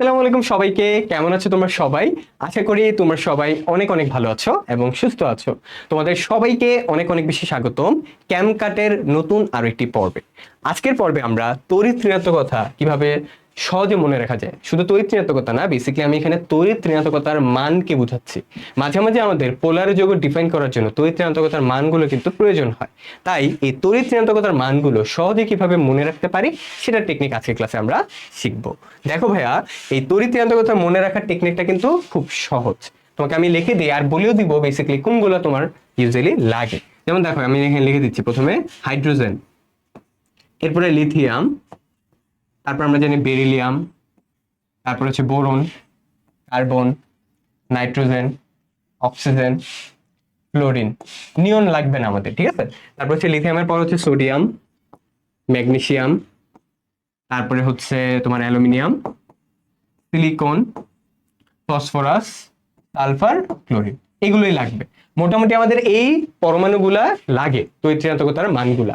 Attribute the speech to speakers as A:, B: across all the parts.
A: আসসালামু আলাইকুম সবাইকে। কেমন আছো তোমরা সবাই? আশা করি তোমরা সবাই অনেক অনেক ভালো আছো এবং সুস্থ আছো। তোমাদের সবাইকে অনেক অনেক বেশি স্বাগতম ক্যাম্প কাটের নতুন আরও একটি পর্বে। আজকের পর্বে আমরা তড়িৎ ঋণাত্মকতা কীভাবে সহজে মনে রাখা যায়। শুধু তড়িৎ ঋণাত্মকতা না বেসিক্যালি আমি এখানে তড়িৎ ঋণাত্মকতার মানকে বোঝাচ্ছি। মাঝে মাঝে আমাদের পোলার যোগ ডিফাইন করার জন্য তড়িৎ ঋণাত্মকতার মানগুলো কিন্তু প্রয়োজন হয়। তাই এই তড়িৎ ঋণাত্মকতার মানগুলো সহজে কীভাবে মনে রাখতে পারি সেটা টেকনিক আজকের ক্লাসে আমরা শিখব। দেখো ভাইয়া, এই তড়িৎ ঋণাত্মকতা মনে রাখার টেকনিকটা কিন্তু খুব সহজ। তোমাকে আমি লিখে দিই আর বলেও দিব বেসিক্যালি কোনগুলো তোমার ইউজুয়ালি লাগে। যেমন দেখো, আমি এখানে লিখে দিচ্ছি প্রথমে হাইড্রোজেন এরপরে লিথিয়াম তারপর আমরা জানি বেরিলিয়াম, তারপর হচ্ছে boron, carbon, nitrogen, oxygen, chlorine. Neon লাগবে না আমাদের, ঠিক আছে? তারপর হচ্ছে লিথিয়ামের পর হচ্ছে সোডিয়াম, ম্যাগনেসিয়াম, তারপরে হচ্ছে তোমার aluminium, silicon, phosphorus, sulphur, chlorine. এগুলোই লাগবে। মোটামুটি আমাদের এই পরমাণুগুলা লাগে তৈত্রিয়ান্তকতার মানগুলা।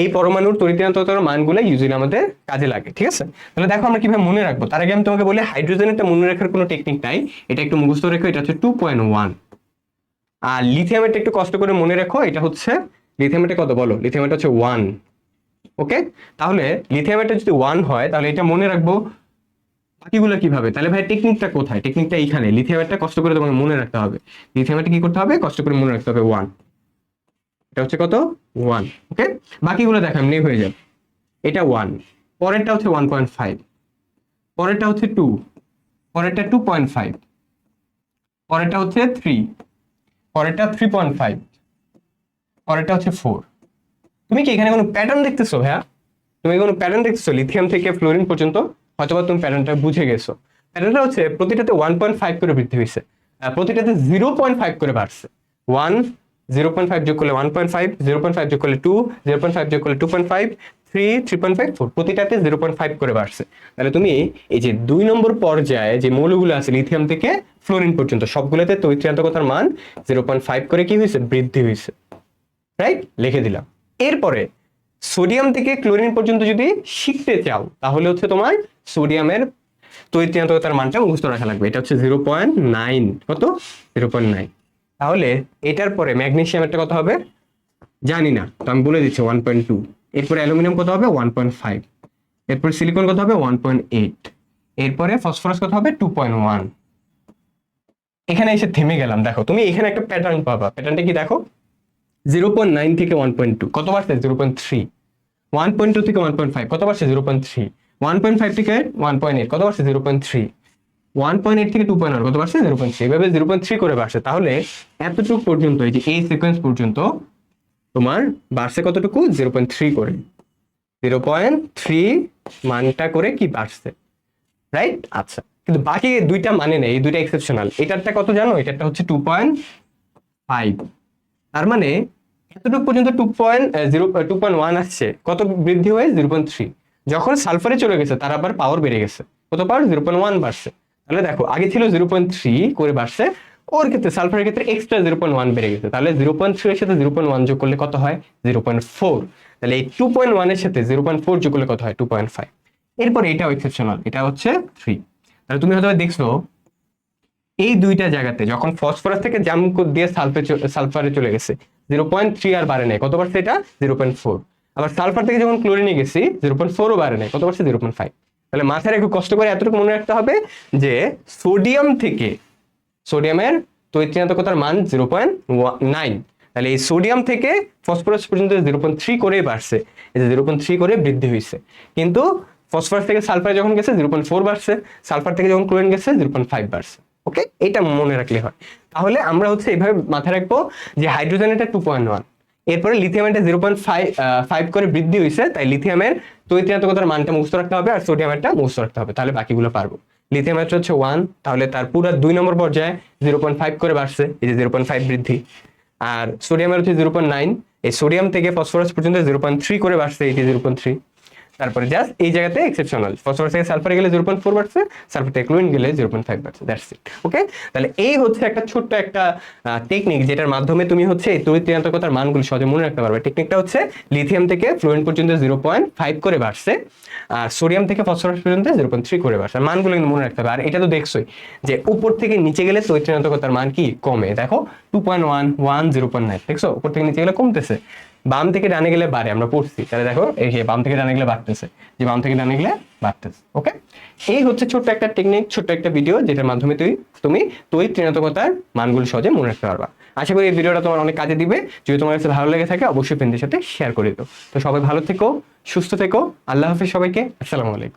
A: এই পরমাণুর তৈত্রিয়ান্তকতার মানগুলা ইউজুয়ালি আমাদের কাজে লাগে, ঠিক আছে? তাহলে দেখো আমরা কীভাবে মনে রাখব। তার আগে আমি তোমাকে বলি হাইড্রোজেন হাইড্রোজেনেরটা মনে রাখার কোনো টেকনিক নাই। এটা একটু মুখস্থ রেখো, এটা হচ্ছে টু পয়েন্ট ওয়ান আর লিথিয়ামেরটা একটু কষ্ট করে মনে রাখো, এটা হচ্ছে লিথিয়ামেরটা কত বলো? লিথিয়ামেরটা হচ্ছে ওয়ান ওকে তাহলে লিথিয়ামেরটা যদি ওয়ান হয়, তাহলে এটা মনে রাখব বাকিগুলো কীভাবে? তাহলে ভাই টেকনিকটা কোথায়? টেকনিকটা এইখানে। লিথিয়ামেরটা কষ্ট করে তোমাকে মনে রাখতে হবে। লিথিয়ামেরটা কি করতে হবে? কষ্ট করে মনে রাখতে হবে ওয়ান এটা হচ্ছে কত? ওয়ান ওকে বাকিগুলো দেখো এমনি হয়ে যাবে। এটা ওয়ান পরেরটা হচ্ছে ওয়ান পয়েন্ট ফাইভ পরেরটা হচ্ছে টু পরেরটা টু পয়েন্ট ফাইভ পরেরটা হচ্ছে থ্রি পরেরটা থ্রি পয়েন্ট ফাইভ পরেরটা হচ্ছে ফোর তুমি কি এখানে কোনো প্যাটার্ন দেখতেছো হ্যাঁ তুমি কোনো প্যাটার্ন দেখতেছো? লিথিয়াম থেকে ফ্লোরিন পর্যন্ত? হয়তোবা তুমি প্যাটার্নটা বুঝে গেছো। প্যাটার্নটা হচ্ছে প্রতিটাতে ওয়ান পয়েন্ট ফাইভ করে বৃদ্ধি হয়েছে প্রতিটাতে জিরো পয়েন্ট ফাইভ করে বাড়ছে। ওয়ান জিরো পয়েন্ট ফাইভ যোগ করলে one point five zero point five যোগ করলে টু জিরো পয়েন্ট ফাইভ যোগ করলে two point five three three point five four প্রতিটাতে zero point five করে বাড়ছে। তাহলে তুমি এই যে দুই নম্বর পর্যায়ে যে মৌলগুলো আছে লিথিয়াম থেকে ফ্লোরিন পর্যন্ত, সবগুলোতে তৈত্রিয়ান্তকতার মান জিরো পয়েন্ট ফাইভ করে কি হয়েছে বৃদ্ধি হয়েছে রাইট লিখে দিলাম। এরপরে সোডিয়াম থেকে ক্লোরিন পর্যন্ত যদি শিখতে চাও, তাহলে হচ্ছে তোমার সোডিয়ামের তৈত্রিয়ান্তকতার মানটা মুখস্থ রাখা লাগবে। এটা হচ্ছে জিরো পয়েন্ট নাইন, কত? Zero point nine. তাহলে এটার পরে ম্যাগনেসিয়ামেরটা কত হবে? জানি না, তো আমি বলে দিচ্ছি ওয়ান পয়েন্ট টু। এরপরে অ্যালুমিনিয়াম কত হবে? One point five. এরপর সিলিকন কত হবে? One point eight. এরপরে ফসফরাস কত হবে? Two point one. এখানে এসে থেমে গেলাম, দেখো। তুমি এখানে একটা প্যাটার্ন পাবা। প্যাটার্নটা কি দেখো? জিরো পয়েন্ট নাইন থেকে ওয়ান পয়েন্ট টু কত বাড়ছে? Zero point three one point two থেকে ওয়ান পয়েন্ট ফাইভ কত বাড়ছে? Zero point three one point five থেকে ওয়ান পয়েন্ট এইট কত বাড়ছে? Zero point three one point eight থেকে টু পয়েন্ট কত বাড়ছে? জিরো পয়েন্ট থ্রি এভাবে জিরো পয়েন্ট থ্রি করে বাড়ছে। তাহলে এতটুকু পর্যন্ত, এই যে এই সিকোয়েন্স পর্যন্ত, তোমার বাড়ছে কতটুকু? জিরো পয়েন্ট থ্রি করে। জিরো পয়েন্ট থ্রি মানটা করে কি বাড়ছে? রাইট আচ্ছা। কিন্তু বাকি দুইটা মানে নেই। এই দুইটা এক্সেপশনাল এটারটা কত জানো? এটারটা হচ্ছে টু পয়েন্ট ফাইভ তার মানে এতটুকু পর্যন্ত two point zero two point one আসছে, কত বৃদ্ধি হয়ে জিরো পয়েন্ট থ্রি যখন সালফারে চলে গেছে, তার আবার পাওয়ার বেড়ে গেছে, কত পাওয়ার জিরো পয়েন্ট ওয়ান বাড়ছে। তাহলে দেখো, আগে ছিল জিরো পয়েন্ট থ্রি করে বাড়ছে, ওর ক্ষেত্রে, সালফারের ক্ষেত্রে এক্সট্রা জিরো পয়েন্ট ওয়ান বেড়ে গেছে। তাহলে জিরো পয়েন্ট থ্রি এর সাথে জিরো পয়েন্ট ওয়ান যোগ করলে কত হয়? জিরো পয়েন্ট ফোর তাহলে এই টু পয়েন্ট ওয়ানের সাথে জিরো পয়েন্ট ফোর যোগ করলে কত হয়? টু পয়েন্ট ফাইভ এরপর এটাও এক্সেপশনাল এটা হচ্ছে থ্রি তাহলে তুমি হয়তো দেখছ এই দুইটা জায়গাতে যখন ফসফরাস থেকে জাম দিয়ে সালফে সালফারে চলে গেছে জিরো পয়েন্ট থ্রি আর বাড়ে নাই। কত পারছে এটা? জিরো পয়েন্ট ফোর আবার সালফার থেকে যখন ক্লোরিনে গেছি জিরো পয়েন্ট ফোরও বাড়ে নাই। কত পারছে জিরো পয়েন্ট ফাইভ তাহলে মাথায় একটু কষ্ট করে এতটুকু মনে রাখতে হবে যে, সোডিয়াম থেকে সোডিয়ামের তৈত্রিয়ান্তকতার মান জিরো পয়েন্ট নাইন তাহলে এই সোডিয়াম থেকে ফসফরাস পর্যন্ত জিরো পয়েন্ট থ্রি করেই বাড়ছে। এই যে জিরো পয়েন্ট থ্রি করে বৃদ্ধি হয়েছে কিন্তু ফসফরাস থেকে সালফার যখন গেছে জিরো পয়েন্ট ফোর বাড়ছে। সালফার থেকে যখন ক্লোরিন গেছে জিরো পয়েন্ট ফাইভ বাড়ছে। ওকে এটা মনে রাখলে হয়। তাহলে আমরা হচ্ছে এভাবে মাথায় রাখব যে হাইড্রোজেন এটা টু পয়েন্ট ওয়ান এরপরে লিথিয়াম এটা জিরো পয়েন্ট ফাইভ করে বৃদ্ধি হয়েছে তাই লিথিয়ামের তৈত্রিয়ান্তকতার মানটা মুখস্থ রাখতে হবে আর সোডিয়ামেরটা মুখস্থ রাখতে হবে, তাহলে বাকিগুলো পারব। লিথিয়ামের হচ্ছে ওয়ান তাহলে তার পুরো দুই নম্বর পর্যায়ে জিরো পয়েন্ট ফাইভ করে বাড়ছে, এই যে জিরো পয়েন্ট ফাইভ বৃদ্ধি। আর সোডিয়ামের হচ্ছে জিরো পয়েন্ট নাইন এই সোডিয়াম থেকে ফসফরাস পর্যন্ত জিরো পয়েন্ট থ্রি করে বাড়ছে এইটি জিরো পয়েন্ট থ্রি তারপরে জাস্ট এই জায়গাতে এক্সেপশনাল ফসফরাস থেকে সালফারে গেলে জিরো পয়েন্ট ফোর বাড়ছে সালফার থেকে ক্লোরিন গেলে জিরো পয়েন্ট ফাইভ বাড়ছে দ্যাটস ইট ওকে তাহলে এই হচ্ছে একটা ছোট্ট একটা টেকনিক যেটার মাধ্যমে তুমি হচ্ছে এই তড়িৎ ঋণাত্মকতার মানগুলো সহজে মনে রাখতে পারবে। টেকনিকটা হচ্ছে লিথিয়াম থেকে ফ্লোরিন পর্যন্ত জিরো পয়েন্ট ফাইভ করে বাড়ছে, আর সোডিয়াম থেকে ফসফরাস পর্যন্ত জিরো পয়েন্ট থ্রি করে বাড়ছে। মানগুলো কিন্তু মনে রাখতে হবে। আর এটা তো দেখছোই যে উপর থেকে নিচে গেলে তড়িৎ ঋণাত্মকতার মান কি? কমে। দেখো two point one one zero point nine দেখছ? উপর থেকে নিচে গেলে কমতেছে। বাম থেকে ডানে গেলে বাড়ে, আমরা পড়ছি। তাহলে দেখো, এই যে বাম থেকে ডানে গেলে বাড়তেছে, যে বাম থেকে ডানে গেলে বাড়তেছে ওকে এই হচ্ছে ছোট্ট একটা টেকনিক ছোট্ট একটা ভিডিও যেটার মাধ্যমে তুই, তুমি তুই ঋণাত্মকতার মানগুলো সহজে মনে রাখতে পারবা। আশা করি এই ভিডিওটা তোমার অনেক কাজে দিবে। যদি তোমার কাছে ভালো লেগে থাকে, অবশ্যই ফ্রেন্ডদের সাথে শেয়ার করে দিও। তো সবাই ভালো থেকো, সুস্থ থেকো। আল্লাহ হাফিজ সবাইকে। আসসালামু আলাইকুম।